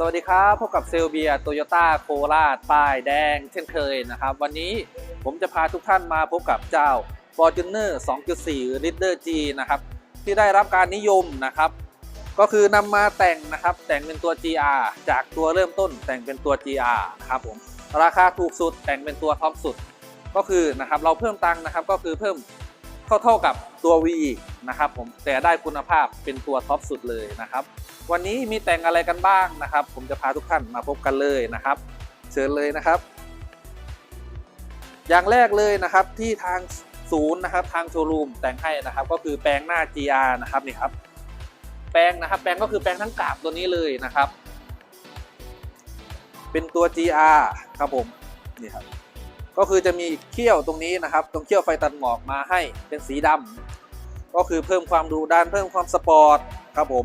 สวัสดีครับ พบกับเซลเบียโตโยต้าโคราชป้ายแดง เช่นเคยนะครับ วันนี้ผมจะพาทุกท่านมาพบกับเจ้า Fortuner 2.4 Leader G นะครับที่ได้รับการนิยมนะครับ ก็คือนำมาแต่งนะครับ แต่งเป็นตัว GR จากตัวเริ่มต้นแต่งเป็นตัว GR นะครับผมราคาถูกสุดแต่งเป็นตัวท็อปสุด ก็คือนะครับเราเพิ่มตังค์นะครับก็คือเพิ่มเท่าเท่าๆกับ ตัว V นะครับผมแต่ได้คุณภาพเป็นตัวท็อปสุดเลยนะครับ วันนี้มีแต่งอะไรกันบ้างนะครับ ผมจะพาทุกท่านมาพบกันเลยนะครับ เชิญเลยนะครับ อย่างแรกเลยนะครับที่ทางศูนย์นะครับทางโชว์รูมแต่งให้นะครับ ก็คือแปลงหน้า GR นะครับนี่ครับ แปลงนะครับแปลงก็คือแปลงทั้งกาบตัวนี้เลยนะครับ เป็นตัว GR ครับผมนี่ครับก็คือจะมีเขี้ยวตรงนี้นะครับ ตรงเขี้ยวไฟตัดหมอกมาให้เป็นสีดำ ก็คือเพิ่มความดุดันเพิ่มความสปอร์ตครับผม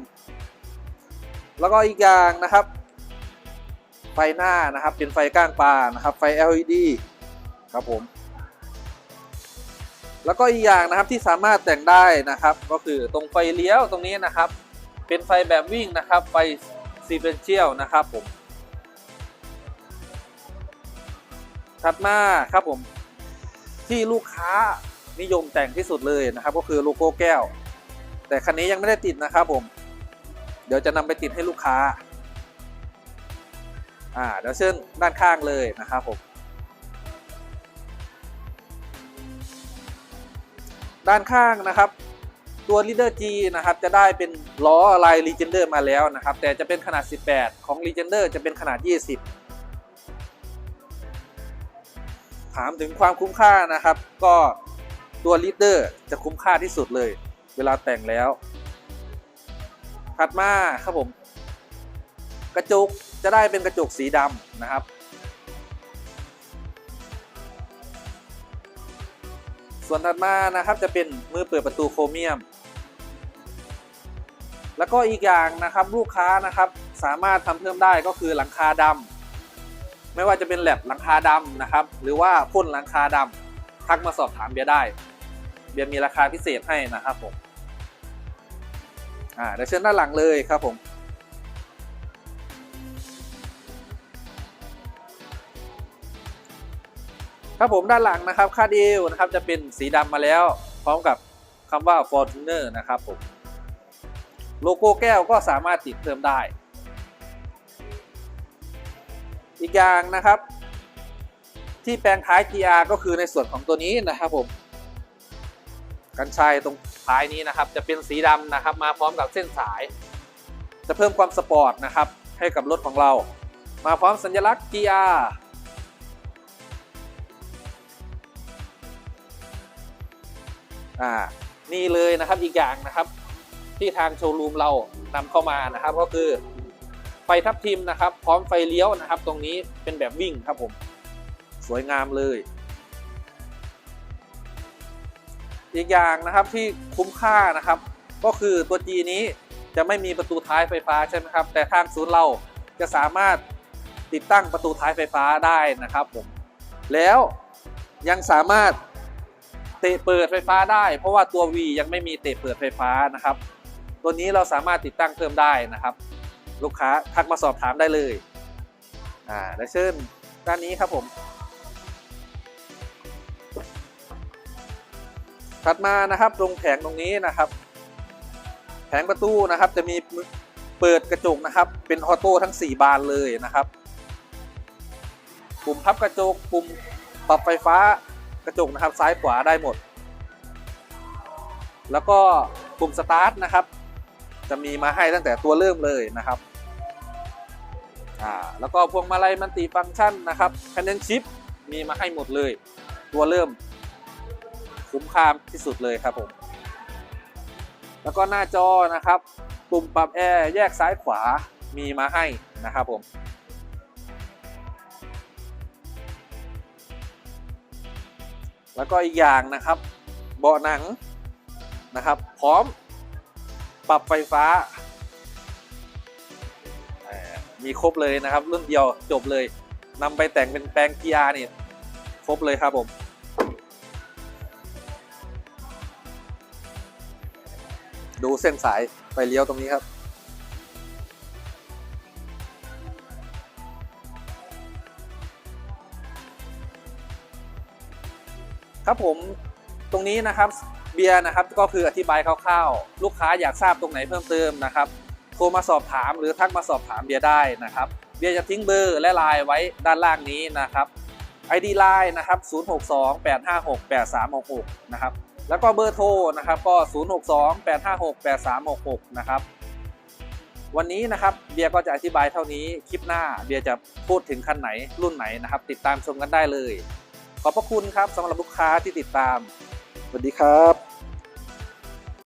แล้วก็อีกอย่างนะครับ ไฟหน้านะครับเป็นไฟก้างปลานะครับ ไฟ LED ครับผมแล้วก็อีกอย่างนะครับที่สามารถแต่งได้นะครับ ก็คือตรงไฟเลี้ยวตรงนี้นะครับ เป็นไฟแบบวิ่งนะครับ ไฟซีเ u นเชียลนะครับผม ถัดมาครับผม ที่ลูกค้า นิยมแต่งที่สุดเลยนะครับ ก็คือโลโก้แก้ว แต่คันนี้ยังไม่ได้ติดนะครับผม เดี๋ยวจะนำไปติดให้ลูกค้า อ่าเดี๋ยวเชิญด้านข้างเลยนะครับผม ด้านข้างนะครับ ตัว Leader G นะครับ จะได้เป็นล้อลาย Legender มาแล้วนะครับ แต่จะเป็นขนาด 18 ของ Legender จะเป็นขนาด 20ถามถึงความคุ้มค่านะครับ ก็ ตัว Leader จะคุ้มค่าที่สุดเลย เวลาแต่งแล้ว ถัดมาครับผม กระจกจะได้เป็นกระจกสีดำนะครับ ส่วนถัดมานะครับจะเป็นมือเปิดประตูโครเมียม แล้วก็อีกอย่างนะครับลูกค้านะครับสามารถทำเพิ่มได้ก็คือหลังคาดำไม่ว่าจะเป็นแลบหลังคาดำนะครับ หรือว่าพ่นหลังคาดำทักมาสอบถามเบียร์ได้ เบียร์มีราคาพิเศษให้นะครับผมอ่าเดี๋ยวเชิญด้านหลังเลยครับผมครับผมด้านหลังนะครับคาดเอวนะครับจะเป็นสีดำมาแล้ว พร้อมกับคำว่า Fortuner นะครับผมโลโก้แก้วก็สามารถติดเพิ่มได้ อีกอย่างนะครับ ที่แปลงท้าย GR ก็คือในส่วนของตัวนี้นะครับผม กันชายตรงท้ายนี้นะครับ จะเป็นสีดำนะครับ มาพร้อมกับเส้นสาย จะเพิ่มความสปอร์ตนะครับ ให้กับรถของเรา มาพร้อมสัญลักษณ์ GR อ่านี่เลยนะครับอีกอย่างนะครับ ที่ทางโชว์รูมเรานำเข้ามานะครับ ก็คือไฟทับทิมนะครับ พร้อมไฟเลี้ยวนะครับ ตรงนี้เป็นแบบวิ่งครับผม สวยงามเลย อีกอย่างนะครับที่คุ้มค่านะครับ ก็คือตัว G นี้จะไม่มีประตูท้ายไฟฟ้าใช่ไหมครับ แต่ทางศูนย์เราจะสามารถติดตั้งประตูท้ายไฟฟ้าได้นะครับผมแล้วยังสามารถเตะเปิดไฟฟ้าได้ เพราะว่าตัว V ยังไม่มีเตะเปิดไฟฟ้านะครับ ตัวนี้เราสามารถติดตั้งเพิ่มได้นะครับ ลูกค้าทักมาสอบถามได้เลยอ่าเดี๋ยวเชิญด้านนี้ครับผม ถัดมานะครับตรงแผงตรงนี้นะครับ แผงประตูนะครับจะมีเปิดกระจกนะครับ เป็นออโต้ทั้ง 4 บานเลยนะครับ ปุ่มพับกระจกปุ่มปรับไฟฟ้ากระจกนะครับซ้ายขวาได้หมด แล้วก็ปุ่มสตาร์ทนะครับ จะมีมาให้ตั้งแต่ตัวเริ่มเลยนะครับอ่าแล้วก็พวงมาลัยมันติฟังก์ชันนะครับแคนเนนชิปมีมาให้หมดเลย ตัวเริ่ม คุ้มค่าที่สุดเลยครับผมแล้วก็หน้าจอนะครับ ปุ่มปรับแอร์แยกซ้ายขวามีมาให้นะครับผมแล้วก็อีกอย่างนะครับ เบาะหนังนะครับ พร้อมปรับไฟฟ้า มีครบเลยนะครับ รุ่นเดียวจบเลยนำไปแต่งเป็นแปลง PR นี่ ครบเลยครับผม ดูเส้นสายไปเลี้ยวตรงนี้ครับครับผมตรงนี้นะครับเบียร์นะครับก็คืออธิบายคร่าวๆ ลูกค้าอยากทราบตรงไหนเพิ่มเติมนะครับโทรมาสอบถามหรือทักมาสอบถามเบียร์ได้นะครับ เบียร์จะทิ้งเบอร์และไลน์ไว้ด้านล่างนี้นะครับ ID ไลน์นะครับ 0628568366 นะครับ แล้วก็เบอร์โทรนะครับก็ 0628568366 นะครับ วันนี้นะครับเบียร์ก็จะอธิบายเท่านี้คลิปหน้าเบียร์จะพูดถึงคันไหนรุ่นไหนนะครับ ติดตามชมกันได้เลย ขอบพระคุณครับสำหรับลูกค้าที่ติดตามสวัสดีครับ